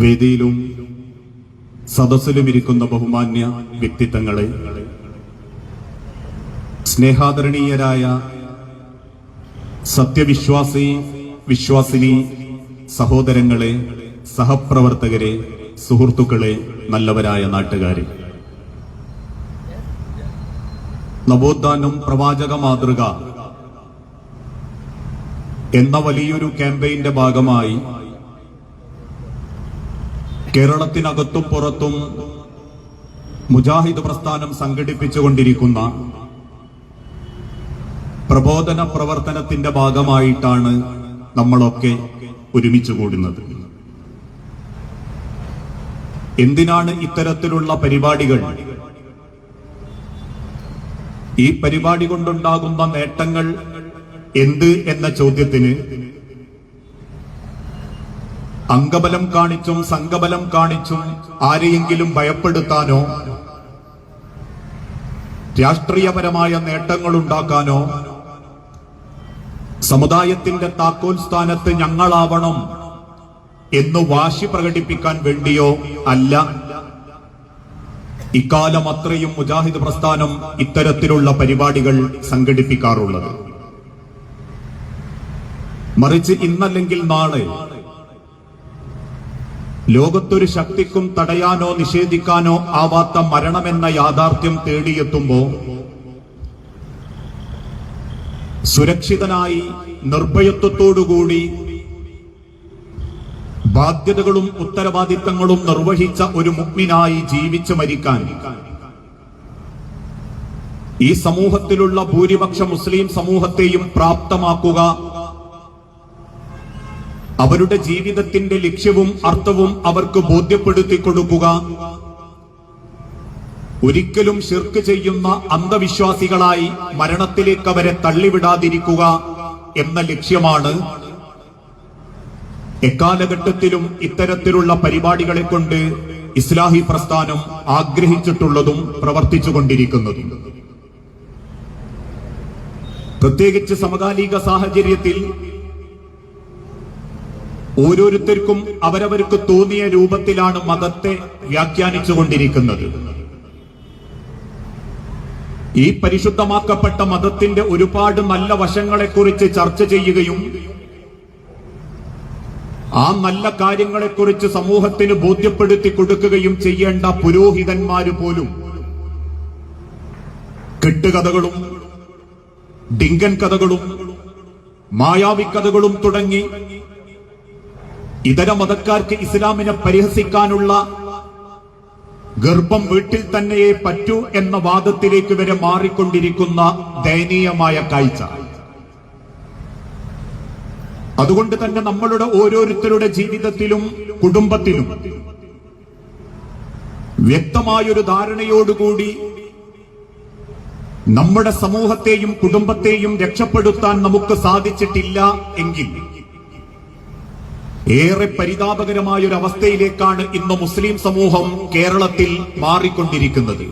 വേദിയിലും സദസ്സിലും ഇരിക്കുന്ന ബഹുമാന്യ വ്യക്തിത്വങ്ങളെ സ്നേഹാദരണീയരായ സത്യവിശ്വാസി വിശ്വാസിനി സഹോദരങ്ങളെ സഹപ്രവർത്തകരെ സുഹൃത്തുക്കളെ നല്ലവരായ നാട്ടുകാരെ. നവോത്ഥാനം പ്രവാചക മാതൃക എന്ന വലിയൊരു ക്യാമ്പയിന്റെ ഭാഗമായി കേരളത്തിനകത്തും പുറത്തും മുജാഹിദ് പ്രസ്ഥാനം സംഘടിപ്പിച്ചുകൊണ്ടിരിക്കുന്ന പ്രബോധന പ്രവർത്തനത്തിന്റെ ഭാഗമായിട്ടാണ് നമ്മളൊക്കെ ഒരുമിച്ച് കൂടുന്നത്. എന്തിനാണ് ഇത്തരത്തിലുള്ള പരിപാടികൾ? ഈ പരിപാടി കൊണ്ടുണ്ടാകുന്ന നേട്ടങ്ങൾ എന്ത് എന്ന ചോദ്യത്തിന് അംഗബലം കാണിച്ചും സംഘബലം കാണിച്ചും ആരെയെങ്കിലും ഭയപ്പെടുത്താനോ രാഷ്ട്രീയപരമായ നേട്ടങ്ങൾ ഉണ്ടാക്കാനോ സമുദായത്തിന്റെ താക്കോൽ സ്ഥാനത്ത് ഞങ്ങളാവണം എന്ന് വാശി പ്രകടിപ്പിക്കാൻ വേണ്ടിയോ അല്ല. ഇക്കാലം അത്രയും മുജാഹിദ് പ്രസ്ഥാനം ഇത്തരത്തിലുള്ള പരിപാടികൾ സംഘടിപ്പിക്കാറുള്ളത്. മറിച്ച് ഇന്നല്ലെങ്കിൽ നാളെ ലോകത്തൊരു ശക്തിക്കും തടയാനോ നിഷേധിക്കാനോ ആവാത്ത മരണമെന്ന യാഥാർത്ഥ്യം തേടിയെത്തുമ്പോ സുരക്ഷിതനായി നിർഭയത്വത്തോടുകൂടി ബാധ്യതകളും ഉത്തരവാദിത്തങ്ങളും നിർവഹിച്ച ഒരു മുഗ്മിനായി ജീവിച്ചു മരിക്കാൻ. ഈ സമൂഹത്തിലുള്ള ഭൂരിപക്ഷ മുസ്ലിം സമൂഹത്തെയും പ്രാപ്തമാക്കുക അവരുടെ ജീവിതത്തിന്റെ ലക്ഷ്യവും അർത്ഥവും അവർക്ക് ബോധ്യപ്പെടുത്തി കൊടുക്കുക. ഒരിക്കലും ഷിർക്ക് ചെയ്യുന്ന അന്ധവിശ്വാസികളായി മരണത്തിലേക്ക് അവരെ തള്ളിവിടാതിരിക്കുക എന്ന ലക്ഷ്യമാണ്. എക്കാലഘട്ടത്തിലും ഇത്തരത്തിലുള്ള പരിപാടികളെ കൊണ്ട് ഇസ്ലാഹി പ്രസ്ഥാനം ആഗ്രഹിച്ചിട്ടുള്ളതും പ്രവർത്തിച്ചുകൊണ്ടിരിക്കുന്നതും. പ്രത്യേകിച്ച് സമകാലിക സാഹചര്യത്തിൽ ഓരോരുത്തർക്കും അവരവർക്ക് തോന്നിയ രൂപത്തിലാണ് മതത്തെ വ്യാഖ്യാനിച്ചുകൊണ്ടിരിക്കുന്നത്. ഈ പരിശുദ്ധമാക്കപ്പെട്ട മതത്തിന്റെ ഒരുപാട് നല്ല വശങ്ങളെക്കുറിച്ച് ചർച്ച ചെയ്യുകയും ആ നല്ല കാര്യങ്ങളെക്കുറിച്ച് സമൂഹത്തിന് ബോധ്യപ്പെടുത്തി കൊടുക്കുകയും ചെയ്യേണ്ട പുരോഹിതന്മാര് പോലും കെട്ടുകഥകളും ഡിങ്കൻ കഥകളും മായാവിക്കഥകളും തുടങ്ങി ഇതര മതക്കാർക്ക് ഇസ്ലാമിനെ പരിഹസിക്കാനുള്ള ഗർഭം വീട്ടിൽ തന്നെയേ പറ്റൂ എന്ന വാദത്തിലേക്ക് വരെ മാറിക്കൊണ്ടിരിക്കുന്ന ദയനീയമായ കാഴ്ച. അതുകൊണ്ട് തന്നെ നമ്മളുടെ ഓരോരുത്തരുടെ ജീവിതത്തിലും കുടുംബത്തിലും വ്യക്തമായൊരു ധാരണയോടുകൂടി നമ്മുടെ സമൂഹത്തെയും കുടുംബത്തെയും രക്ഷപ്പെടുത്താൻ നമുക്ക് സാധിച്ചിട്ടില്ല എങ്കിൽ ഏറെ പരിതാപകരമായ ഒരു അവസ്ഥയിലേക്കാണ് ഇന്ന് മുസ്ലിം സമൂഹം കേരളത്തിൽ മാറിക്കൊണ്ടിരിക്കുന്നത്.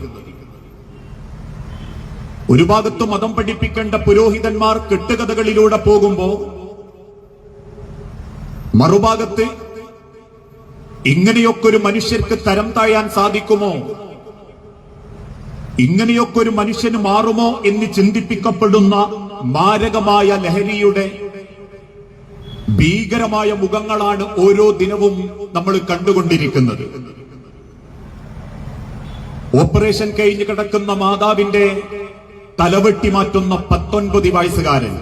ഒരു ഭാഗത്ത് മതം പഠിപ്പിക്കേണ്ട പുരോഹിതന്മാർ കെട്ടുകഥകളിലൂടെ പോകുമ്പോ മറുഭാഗത്ത് ഇങ്ങനെയൊക്കെ ഒരു മനുഷ്യർക്ക് തരം താഴാൻ സാധിക്കുമോ? ഇങ്ങനെയൊക്കെ ഒരു മനുഷ്യന് മാറുമോ എന്ന് ചിന്തിപ്പിക്കപ്പെടുന്ന മാരകമായ ലഹരിയുടെ ഭീകരമായ മുഖങ്ങളാണ് ഓരോ ദിനവും നമ്മൾ കണ്ടുകൊണ്ടിരിക്കുന്നത്. ഓപ്പറേഷൻ കഴിഞ്ഞ് കിടക്കുന്ന മാതാവിന്റെ തലവെട്ടി മാറ്റുന്ന പത്തൊൻപത് വയസ്സുകാരൻ.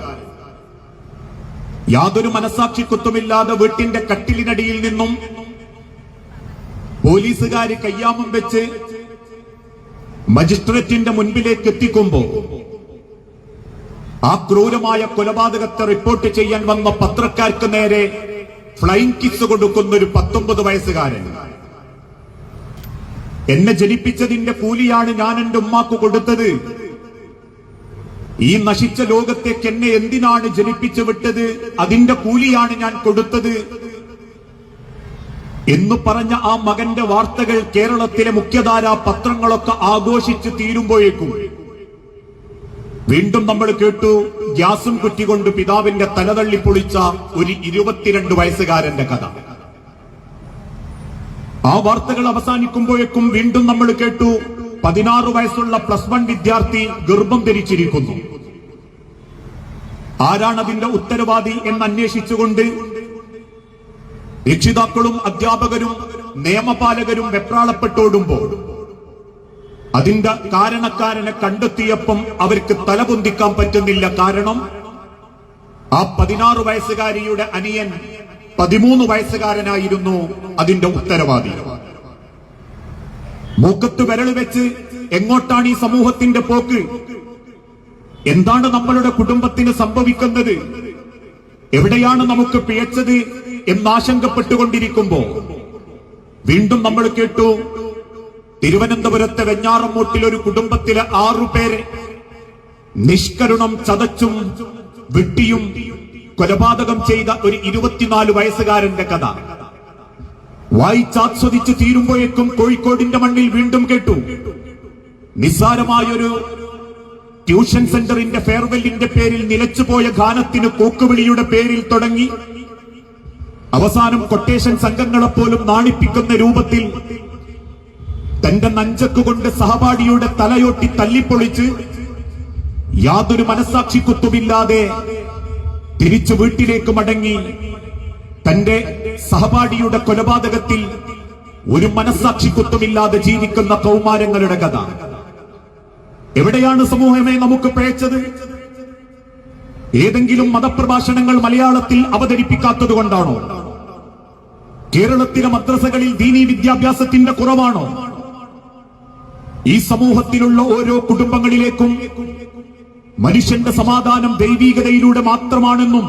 യാതൊരു മനസാക്ഷിക്കുത്തുമില്ലാതെ വീട്ടിന്റെ കട്ടിലിനടിയിൽ നിന്നും പോലീസുകാര് കയ്യാമം വെച്ച് മജിസ്ട്രേറ്റിന്റെ മുൻപിലേക്ക് എത്തിക്കുമ്പോ ആ ക്രൂരമായ കൊലപാതകത്തെ റിപ്പോർട്ട് ചെയ്യാൻ വന്ന പത്രക്കാർക്ക് നേരെ ഫ്ലൈങ് കിസ് കൊടുക്കുന്ന ഒരു പത്തൊമ്പത് വയസ്സുകാരൻ. എന്നെ ജനിപ്പിച്ചതിന്റെ കൂലിയാണ് ഞാൻ എന്റെ ഉമ്മാക്ക് കൊടുത്തത്. ഈ നശിച്ച ലോകത്തേക്ക് എന്നെ എന്തിനാണ് ജനിപ്പിച്ചു വിട്ടത്? അതിന്റെ കൂലിയാണ് ഞാൻ കൊടുത്തത്. എന്ന് പറഞ്ഞ ആ മകന്റെ വാർത്തകൾ കേരളത്തിലെ മുഖ്യധാരാ പത്രങ്ങളൊക്കെ ആഘോഷിച്ച് തീരുമ്പോഴേക്കും വീണ്ടും നമ്മൾ കേട്ടു ഗ്യാസും കുറ്റികൊണ്ട് പിതാവിന്റെ തലതള്ളി പൊളിച്ച ഒരു ഇരുപത്തിരണ്ട് വയസ്സുകാരന്റെ കഥ. ആ വാർത്തകൾ അവസാനിക്കുമ്പോഴേക്കും വീണ്ടും നമ്മൾ കേട്ടു പതിനാറ് വയസ്സുള്ള പ്ലസ് വൺ വിദ്യാർത്ഥി ഗർഭം ധരിച്ചിരിക്കുന്നു. ആരാണ് അതിന്റെ ഉത്തരവാദി എന്ന് അന്വേഷിച്ചുകൊണ്ട് രക്ഷിതാക്കളും അധ്യാപകരും നിയമപാലകരും വെപ്രാളപ്പെട്ടോടുമ്പോൾ അതിന്റെ കാരണക്കാരനെ കണ്ടെത്തിയപ്പം അവർക്ക് തലപൊന്തിക്കാൻ പറ്റുന്നില്ല. കാരണം ആ പതിനാറ് വയസ്സുകാരിയുടെ അനിയൻ പതിമൂന്ന് വയസ്സുകാരനായിരുന്നു. അതിന്റെ ഉത്തരവാദി. മൂക്കത്ത് വിരൽ വെച്ച് എങ്ങോട്ടാണ് ഈ സമൂഹത്തിന്റെ പോക്ക്? എന്താണ് നമ്മളുടെ കുടുംബത്തിന് സംഭവിക്കുന്നത്? എവിടെയാണ് നമുക്ക് പിഴച്ചത് എന്നാശങ്കപ്പെട്ടുകൊണ്ടിരിക്കുമ്പോ വീണ്ടും നമ്മൾ കേട്ടു തിരുവനന്തപുരത്തെ വെഞ്ഞാറമൂട്ടിൽ ഒരു കുടുംബത്തിലെ ആറുപേരെ നിഷ്കരുണം ചതച്ചും വെട്ടിയും കൊലപാതകം ചെയ്ത ഒരു ഇരുപത്തിനാല് വയസ്സുകാരന്റെ കഥ. വായിച്ചാസ്വദിച്ച് തീരുമ്പോഴേക്കും കോഴിക്കോടിന്റെ മണ്ണിൽ വീണ്ടും കേട്ടു. നിസ്സാരമായൊരു ട്യൂഷൻ സെന്ററിന്റെ ഫെയർവെല്ലിന്റെ പേരിൽ നിലച്ചുപോയ ഗാനത്തിന് കൂക്കുവിളിയുടെ പേരിൽ തുടങ്ങി. അവസാനം കൊട്ടേഷൻ സംഘങ്ങളെപ്പോലും നാണിപ്പിക്കുന്ന രൂപത്തിൽ തന്റെ നഞ്ചക്ക് കൊണ്ട് സഹപാഠിയുടെ തലയൊട്ടി തല്ലിപ്പൊളിച്ച് യാതൊരു മനസാക്ഷിക്കുത്തുമില്ലാതെ തിരിച്ചു വീട്ടിലേക്ക് മടങ്ങി തന്റെ സഹപാഠിയുടെ കൊലപാതകത്തിൽ ഒരു മനസാക്ഷിക്കുത്തുമില്ലാതെ ജീവിക്കുന്ന കൗമാരങ്ങളുടെ കഥ. എവിടെയാണ് സമൂഹമേ നമുക്ക് പിഴച്ചത്? ഏതെങ്കിലും മതപ്രഭാഷണങ്ങൾ മലയാളത്തിൽ അവതരിപ്പിക്കാത്തത് കൊണ്ടാണോ? കേരളത്തിലെ മദ്രസകളിൽ ദീനീ വിദ്യാഭ്യാസത്തിന്റെ കുറവാണോ? ഈ സമൂഹത്തിലുള്ള ഓരോ കുടുംബങ്ങളിലേക്കും മനുഷ്യന്റെ സമാധാനം ദൈവീകതയിലൂടെ മാത്രമാണെന്നും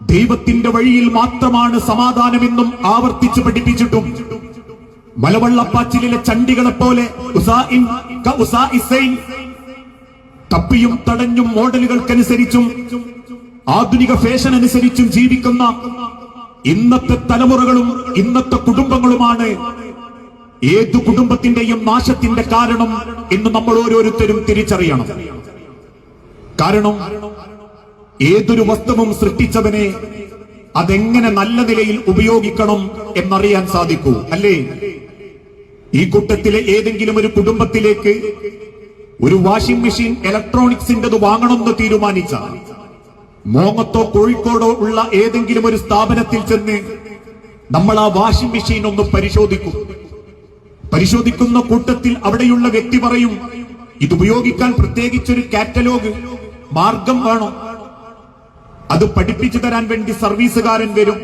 ദൈവത്തിന്റെ വഴിയിൽ മാത്രമാണ് സമാധാനമെന്നും ആവർത്തിച്ച് പഠിപ്പിച്ചിട്ടും മലവള്ളപ്പാച്ചിലിലെ ചണ്ടികളെ പോലെ തപ്പിയും തടഞ്ഞും മോഡലുകൾക്കനുസരിച്ചും ആധുനിക ഫാഷൻ അനുസരിച്ചും ജീവിക്കുന്ന ഇന്നത്തെ തലമുറകളും ഇന്നത്തെ കുടുംബങ്ങളുമാണ് ഏതു കുടുംബത്തിന്റെയും നാശത്തിന്റെ കാരണം എന്ന് നമ്മൾ ഓരോരുത്തരും തിരിച്ചറിയണം. കാരണം ഏതൊരു വസ്തുവും സൃഷ്ടിച്ചവനെ അതെങ്ങനെ നല്ല നിലയിൽ ഉപയോഗിക്കണം എന്നറിയാൻ സാധിക്കൂ അല്ലേ? ഈ കൂട്ടത്തിലെ ഏതെങ്കിലും ഒരു കുടുംബത്തിലേക്ക് ഒരു വാഷിംഗ് മെഷീൻ ഇലക്ട്രോണിക്സിന്റെത് വാങ്ങണമെന്ന് തീരുമാനിച്ച മോങ്ങത്തോ കോഴിക്കോടോ ഉള്ള ഏതെങ്കിലും ഒരു സ്ഥാപനത്തിൽ ചെന്ന് നമ്മൾ ആ വാഷിംഗ് മെഷീൻ ഒന്ന് പരിശോധിക്കും. പരിശോധിക്കുന്ന കൂട്ടത്തിൽ അവിടെയുള്ള വ്യക്തി പറയും ഇത് ഉപയോഗിക്കാൻ പ്രത്യേകിച്ചൊരു കാറ്റലോഗ് മാർഗം വേണോ? അത് പഠിപ്പിച്ചു തരാൻ വേണ്ടി സർവീസുകാരൻ വരും.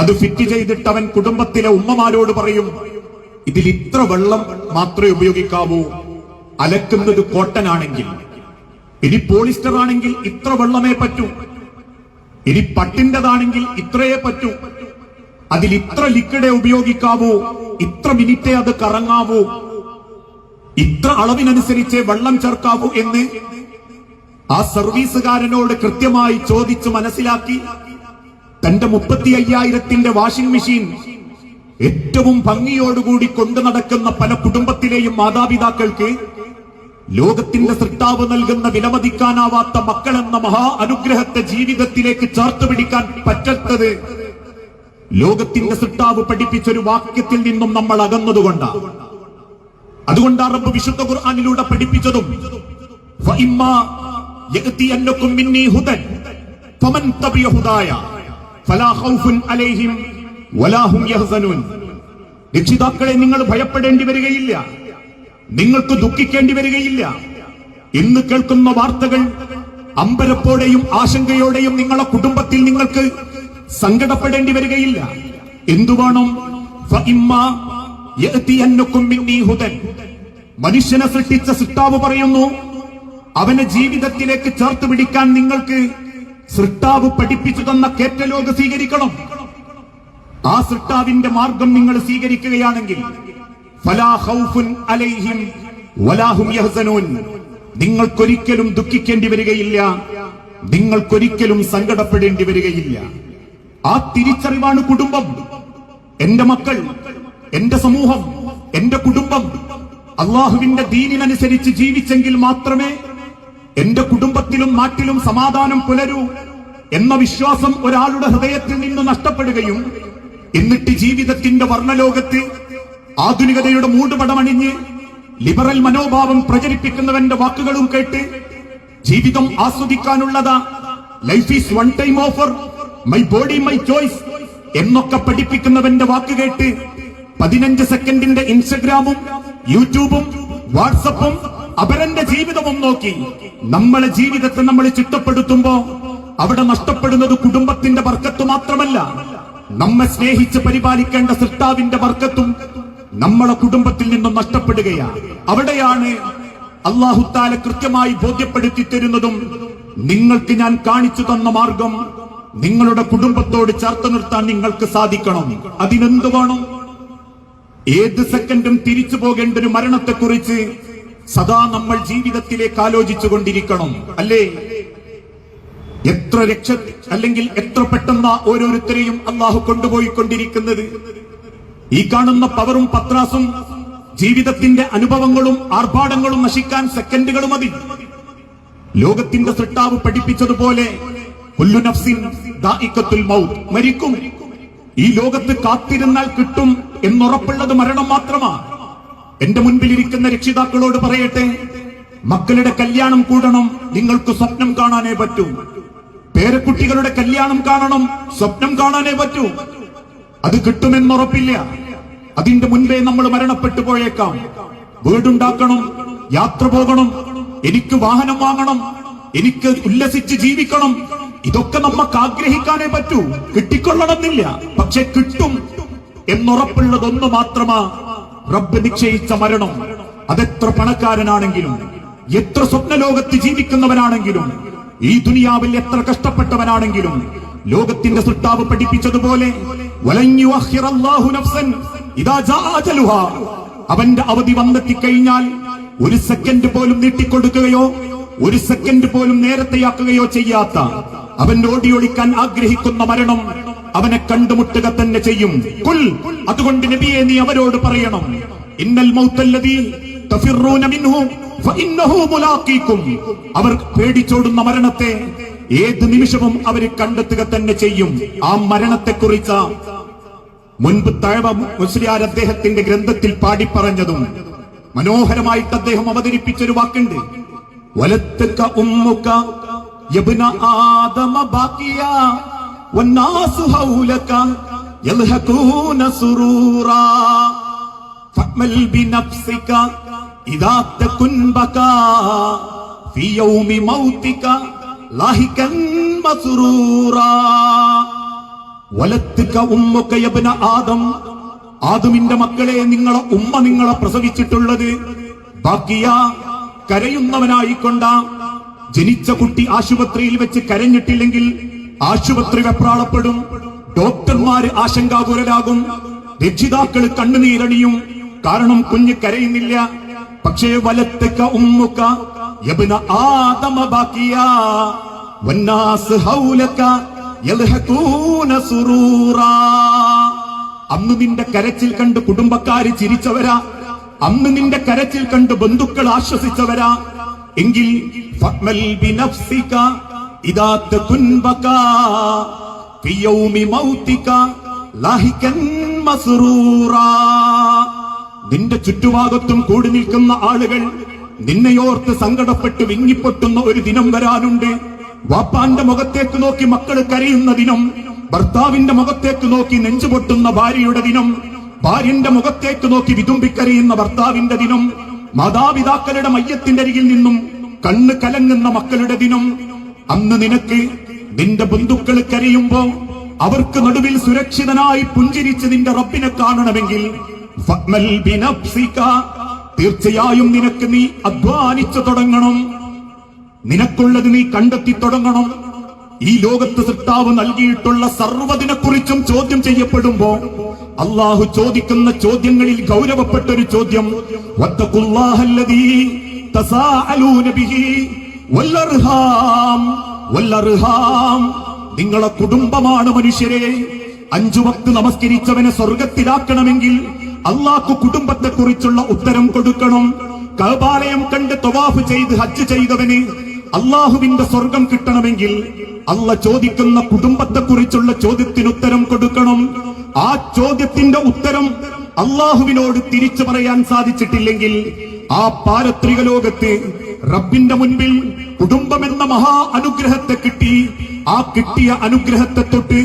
അത് ഫിറ്റ് ചെയ്തിട്ട് അവൻ കുടുംബത്തിലെ ഉമ്മമാരോട് പറയും ഇതിൽ ഇത്ര വെള്ളം മാത്രമേ ഉപയോഗിക്കാവൂ. അലക്കുന്നത് കോട്ടൺ ആണെങ്കിൽ ഇനി പോളിസ്റ്റർ ആണെങ്കിൽ ഇത്ര വെള്ളമേ പറ്റൂ. ഇനി പട്ടിന്റെതാണെങ്കിൽ ഇത്രയേ പറ്റൂ. അതിൽ ഇത്ര ലിക്വിഡേ ഉപയോഗിക്കാവൂ. ഇത്ര മിനിറ്റേ അത് കറങ്ങാവൂ. ഇത്ര അളവിനനുസരിച്ച് വെള്ളം ചേർക്കാവൂ എന്ന് ആ സർവീസുകാരനോട് കൃത്യമായി ചോദിച്ചു മനസ്സിലാക്കി തന്റെ മുപ്പത്തി അയ്യായിരത്തിന്റെ വാഷിംഗ് മെഷീൻ ഏറ്റവും ഭംഗിയോടുകൂടി കൊണ്ടു നടക്കുന്ന പല കുടുംബത്തിലെയും മാതാപിതാക്കൾക്ക് ലോകത്തിന്റെ സൃഷ്ടാവ് നൽകുന്ന വിലമതിക്കാനാവാത്ത മക്കളെന്ന മഹാ അനുഗ്രഹത്തെ ജീവിതത്തിലേക്ക് ചേർത്ത് പിടിക്കാൻ പറ്റാത്തത് ലോകത്തിന്റെ സൃഷ്ടാവ് പഠിപ്പിച്ചൊരു വാക്യത്തിൽ നിന്നും നമ്മൾ അകന്നതുകൊണ്ടാണ് അതുകൊണ്ട് അറബ് വിശുദ്ധ ഖുർആാനിലൂടെ പഠിപ്പിച്ചതും രക്ഷിതാക്കളെ നിങ്ങൾ ഭയപ്പെടേണ്ടി വരികയില്ല. നിങ്ങൾക്ക് ദുഃഖിക്കേണ്ടി വരികയില്ല. ഇന്ന് കേൾക്കുന്ന വാർത്തകൾ അമ്പരപ്പോടെയും ആശങ്കയോടെയും നിങ്ങളെ കുടുംബത്തിൽ നിങ്ങൾക്ക് സങ്കടപ്പെടേണ്ടി വരികയില്ല. എന്തു വേണം മനുഷ്യനെ സൃഷ്ടിച്ച സൃഷ്ടാവ് പറയുന്നു അവനെ ജീവിതത്തിലേക്ക് ചേർത്ത് പിടിക്കാൻ നിങ്ങൾക്ക് സൃഷ്ടാവ് പഠിപ്പിച്ചു തന്ന കേറ്റലോഗ് സ്വീകരിക്കണം. ആ സൃഷ്ടാവിന്റെ മാർഗം നിങ്ങൾ സ്വീകരിക്കുകയാണെങ്കിൽ അലൈഹിം യഹ്സനൂൻ. നിങ്ങൾക്കൊരിക്കലും ദുഃഖിക്കേണ്ടി വരികയില്ല. നിങ്ങൾക്കൊരിക്കലും സങ്കടപ്പെടേണ്ടി വരികയില്ല. ആ തിരിച്ചറിവാണ് കുടുംബം. എന്റെ മക്കൾ എന്റെ സമൂഹം എന്റെ കുടുംബം അള്ളാഹുവിന്റെ ദീനിനനുസരിച്ച് ജീവിച്ചെങ്കിൽ മാത്രമേ എന്റെ കുടുംബത്തിലും നാട്ടിലും സമാധാനം പുലരൂ എന്ന വിശ്വാസം ഒരാളുടെ ഹൃദയത്തിൽ നിന്ന് നഷ്ടപ്പെടുകയും എന്നിട്ട് ജീവിതത്തിന്റെ വർണലോകത്ത് ആധുനികതയുടെ മൂടുപടമണിഞ്ഞ് ലിബറൽ മനോഭാവം പ്രചരിപ്പിക്കുന്നവന്റെ വാക്കുകളും കേട്ട് ജീവിതം ആസ്വദിക്കാനുള്ളതാ. Life is one time offer my body my choice എന്നൊക്കെ പഠിപ്പിക്കുന്നവന്റെ വാക്ക് കേട്ട് പതിനഞ്ച് സെക്കൻഡിന്റെ ഇൻസ്റ്റഗ്രാമും യൂട്യൂബും വാട്സപ്പും അവരന്റെ ജീവിതവും നോക്കി. നമ്മളെ ജീവിതത്തെ നമ്മൾ ചിട്ടപ്പെടുത്തുമ്പോ അവിടെ നഷ്ടപ്പെടുന്നത് കുടുംബത്തിന്റെ വർക്കത്ത് മാത്രമല്ല നമ്മെ സ്നേഹിച്ച് പരിപാലിക്കേണ്ട സൃഷ്ടാവിന്റെ വർക്കത്തും നമ്മളെ കുടുംബത്തിൽ നിന്നും നഷ്ടപ്പെടുകയാണ് അവിടെയാണ് അള്ളാഹുത്താല കൃത്യമായി ബോധ്യപ്പെടുത്തി തരുന്നതും നിങ്ങൾക്ക് ഞാൻ കാണിച്ചു തന്ന മാർഗം നിങ്ങളുടെ കുടുംബത്തോട് ചേർത്ത് നിർത്താൻ നിങ്ങൾക്ക് സാധിക്കണം. അതിനെന്ത് വേണം ഏത് സെക്കൻഡും തിരിച്ചു പോകേണ്ട ഒരു മരണത്തെക്കുറിച്ച് സദാ നമ്മൾ ജീവിതത്തിലേക്ക് ആലോചിച്ചു കൊണ്ടിരിക്കണം. അല്ലേ? എത്ര രക്ഷ അല്ലെങ്കിൽ എത്ര പെട്ടെന്ന ഓരോരുത്തരെയും അള്ളാഹു കൊണ്ടുപോയി കൊണ്ടുപോയിക്കൊണ്ടിരിക്കുന്നത് ഈ കാണുന്ന പവറും പത്രാസും ജീവിതത്തിന്റെ അനുഭവങ്ങളും ആർഭാടങ്ങളും നശിക്കാൻ സെക്കൻഡുകൾ മതി. ലോകത്തിന്റെ സൃഷ്ടാവ് പഠിപ്പിച്ചതുപോലെ മരിക്കും. ഈ ലോകത്ത് കാത്തിരുന്നാൽ കിട്ടും എന്നുറപ്പുള്ളത് മരണം മാത്രമാണ് എന്റെ മുൻപിലിരിക്കുന്ന രക്ഷിതാക്കളോട് പറയട്ടെ മക്കളുടെ കല്യാണം കൂടണം നിങ്ങൾക്ക് സ്വപ്നം കാണാനേ പറ്റൂ. പേരക്കുട്ടികളുടെ കല്യാണം കാണണം സ്വപ്നം കാണാനേ പറ്റൂ. അത് കിട്ടുമെന്നുറപ്പില്ല. അതിന്റെ മുൻപേ നമ്മൾ മരണപ്പെട്ടു പോയേക്കാം. വീടുണ്ടാക്കണം യാത്ര പോകണം എനിക്ക് വാഹനം വാങ്ങണം എനിക്ക് ഉല്ലസിച്ച് ജീവിക്കണം ഇതൊക്കെ നമുക്ക് ആഗ്രഹിക്കാനേ പറ്റൂ. കിട്ടിക്കൊള്ളണമെന്നില്ല. പക്ഷെ കിട്ടും എന്നുറപ്പുള്ളതൊന്ന് മാത്രമാ റബ്ബ് നിശ്ചയിച്ച മരണം. അതെത്ര പണക്കാരനാണെങ്കിലും എത്ര സ്വപ്നലോകത്ത് ജീവിക്കുന്നവനാണെങ്കിലും ഈ ദുനിയാവിൽ എത്ര കഷ്ടപ്പെട്ടവനാണെങ്കിലും ലോകത്തിന്റെ സൃഷ്ടാവ് പഠിപ്പിച്ചതുപോലെ. അവന്റെ അവധി വന്നെത്തിക്കഴിഞ്ഞാൽ ഒരു സെക്കൻഡ് പോലും നീട്ടിക്കൊടുക്കുകയോ ഒരു സെക്കൻഡ് പോലും നേരത്തെയാക്കുകയോ ചെയ്യാത്ത അവൻ ഓടിയൊളിക്കാൻ ആഗ്രഹിക്കുന്ന മരണം അവനെ കണ്ടുമുട്ടുക തന്നെ ചെയ്യും. കുൽ അതുകൊണ്ട് നബിയെ നീ അവരോട് പറയണം. ഇന്നൽ മൗത്തല്ലതി തഫിറൂന മിൻഹു ഫഇന്നഹു മുലാഖീകും അവർ പേടിച്ചോടുന്ന മരണത്തെ ഏത് നിമിഷവും അവർ കണ്ടെത്തുക തന്നെ ചെയ്യും. ആ മരണത്തെക്കുറിച്ച് മുൻപ് തഴവ മുസ്ലിയാർ അദ്ദേഹത്തിന്റെ ഗ്രന്ഥത്തിൽ പാടിപ്പറഞ്ഞതും മനോഹരമായിട്ട് അദ്ദേഹം അവതരിപ്പിച്ചൊരു വാക്കുണ്ട്. വലത്തുക ഉമ്മുക യബ്ന ആദമ ബാക്കിയ വന്നാസു ഹൗലക യൽഹഖൂന സുറൂറ ഫഅമൽ ബിനഫ്സിക ഇദാ തകുൻ ബക ഫീ യൗമി മൗതിക ലാഹികൻ മസ്റൂറ വലത്തുക ഉമ്മുക യബ്ന ആദം ആദമിന്റെ മക്കളെ നിങ്ങളെ ഉമ്മ നിങ്ങളെ പ്രസവിച്ചിട്ടുള്ളത് ബാക്കിയ കരയുന്നവനായിക്കൊണ്ട ജനിച്ച കുട്ടി ആശുപത്രിയിൽ വെച്ച് കരഞ്ഞിട്ടില്ലെങ്കിൽ ആശുപത്രി വെപ്രാളപ്പെടും. ഡോക്ടർമാര് ആശങ്കാകുലരാകും. രക്ഷിതാക്കൾ കണ്ണുനീരണിയും. കാരണം കുഞ്ഞ് കരയുന്നില്ല. പക്ഷേ വലത്തക്ക ഉമ്മുക്ക. യബ്ന ആദമ ബാക്കിയ. വന്നാസ് ഹൗലക യൽഹഖൂന സുറൂറാ. അന്ന് നിന്റെ കരച്ചിൽ കണ്ട് കുടുംബക്കാര് ചിരിച്ചവരാ. അന്ന് നിന്റെ കരച്ചിൽ കണ്ട് ബന്ധുക്കൾ ആശ്വസിച്ചവരാ. എങ്കിൽ ഫഅ്മൽ بنفسك إذا تكن بكى في يوم موتك لاهكا مسرورا. നിന്റെ ചുറ്റുഭാഗത്തും കൂടി നിൽക്കുന്ന ആളുകൾ നിന്നെയോർത്ത് സങ്കടപ്പെട്ട് വിങ്ങിപ്പൊട്ടുന്ന ഒരു ദിനം വരാനുണ്ട്. വാപ്പാന്റെ മുഖത്തേക്ക് നോക്കി മക്കൾ കരയുന്ന ദിനം ഭർത്താവിന്റെ മുഖത്തേക്ക് നോക്കി നെഞ്ചുപൊട്ടുന്ന ഭാര്യയുടെ ദിനം ഭാര്യന്റെ മുഖത്തേക്ക് നോക്കി വിതുമ്പിക്കരയുന്ന ഭർത്താവിന്റെ ദിനം മാതാപിതാക്കളുടെ മയ്യത്തിന്റെ അരികിൽ നിന്നും കണ്ണ് കലങ്ങുന്ന മക്കളുടെ ദിനം. അന്ന് നിനക്ക് നിന്റെ ബന്ധുക്കൾ കരയുമ്പോ അവർക്ക് നടുവിൽ സുരക്ഷിതനായി പുഞ്ചിരിച്ച് നിന്റെ റബ്ബിനെ കാണണമെങ്കിൽ. തീർച്ചയായും നിനക്ക് നീ അധ്വാനിച്ചു തുടങ്ങണം. നിനക്കുള്ളത് നീ കണ്ടെത്തി തുടങ്ങണം. ഈ ലോകത്ത് സൃഷ്ടാവ് നൽകിയിട്ടുള്ള സർവതിനെക്കുറിച്ചും ചോദ്യം ചെയ്യപ്പെടുമ്പോ അള്ളാഹു ചോദിക്കുന്ന ചോദ്യങ്ങളിൽ ഗൗരവപ്പെട്ടൊരു ചോദ്യം നിങ്ങളെ കുടുംബമാണ് മനുഷ്യരെ. അഞ്ചു വക്ത് നമസ്കരിച്ചവനെ സ്വർഗത്തിലാക്കണമെങ്കിൽ അള്ളാഹു കുടുംബത്തെ കുറിച്ചുള്ള ഉത്തരം കൊടുക്കണം. കബാലയം കണ്ട് തൊവാഫ് ചെയ്ത് ഹജ്ജ് ചെയ്തവന് അള്ളാഹുവിന്റെ സ്വർഗം കിട്ടണമെങ്കിൽ അല്ല ചോദിക്കുന്ന കുടുംബത്തെ കുറിച്ചുള്ള ചോദ്യത്തിന് ഉത്തരം കൊടുക്കണം. ആ ചോദ്യത്തിന്റെ ഉത്തരം അള്ളാഹുവിനോട് തിരിച്ചു പറയാൻ സാധിച്ചിട്ടില്ലെങ്കിൽ ആ പാരത്രിക ലോകത്ത് റബ്ബിന്റെ മുൻപിൽ കുടുംബം എന്ന മഹാ അനുഗ്രഹത്തെ കിട്ടി. ആ കിട്ടിയ അനുഗ്രഹത്തെ തൊട്ട്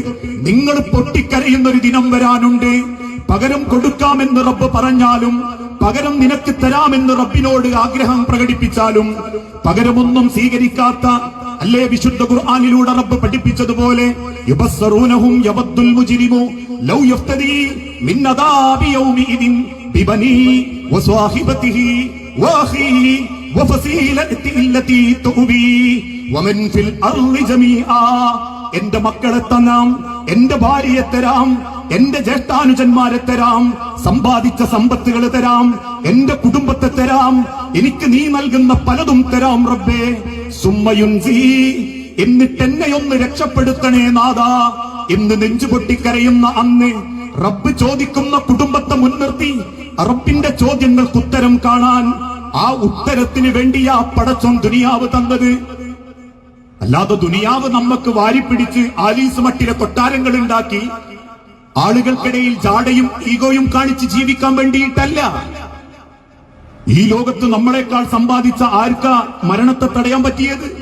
നിങ്ങൾ പൊട്ടിക്കരയുന്ന ഒരു ദിനം വരാനുണ്ട്. പകരം കൊടുക്കാമെന്ന് റബ്ബ് പറഞ്ഞാലും പകരം നിനക്ക് തരാമെന്ന് റബ്ബിനോട് ആഗ്രഹം പ്രകടിപ്പിച്ചാലും പകരമൊന്നും സ്വീകരിക്കാത്ത അല്ലേ വിശുദ്ധ ഖുർആാനിലൂടെ റബ്ബ് പഠിപ്പിച്ചതുപോലെ യുബസ്സറൂനഹും യബദ്ദുൽ മുജിരിമു ലൗ യഫ്തദി മിൻ അദാബി യൗമിഇദിൻ. എന്റെ മക്കളെ തന്നാം എന്റെ ഭാര്യയെ തരാം എന്റെ ജ്യേഷ്ഠാനുജന്മാരെ തരാം സമ്പാദിച്ച സമ്പത്തുകൾ തരാം എന്റെ കുടുംബത്തെ തരാം എനിക്ക് നീ നൽകുന്ന പലതും തരാം റബ്ബേ. സുമ്മയുൻസി എന്നിട്ട് എന്നെ ഒന്ന് രക്ഷപ്പെടുത്തണേ നാദാ എന്ന് നെഞ്ചുപൊട്ടിക്കരയുന്ന അന്ന് റബ്ബ് ചോദിക്കുന്ന കുടുംബത്തെ മുൻനിർത്തി റബ്ബിന്റെ ചോദ്യങ്ങൾക്ക് ഉത്തരം കാണാൻ ആ ഉത്തരത്തിന് ആ പടച്ചോൻ ദുനിയാവ് തന്നത്. അല്ലാതെ ദുനിയാവ് നമുക്ക് വാരിപ്പിടിച്ച് ആലീസ് മട്ടിലെ കൊട്ടാരങ്ങൾ ഉണ്ടാക്കി ആളുകൾക്കിടയിൽ ജാടയും ഈഗോയും കാണിച്ച് ജീവിക്കാൻ വേണ്ടിയിട്ടല്ല. ഈ ലോകത്ത് നമ്മളെക്കാൾ സമ്പാദിച്ച ആർക്കാ മരണത്തെ തടയാൻ പറ്റിയത്?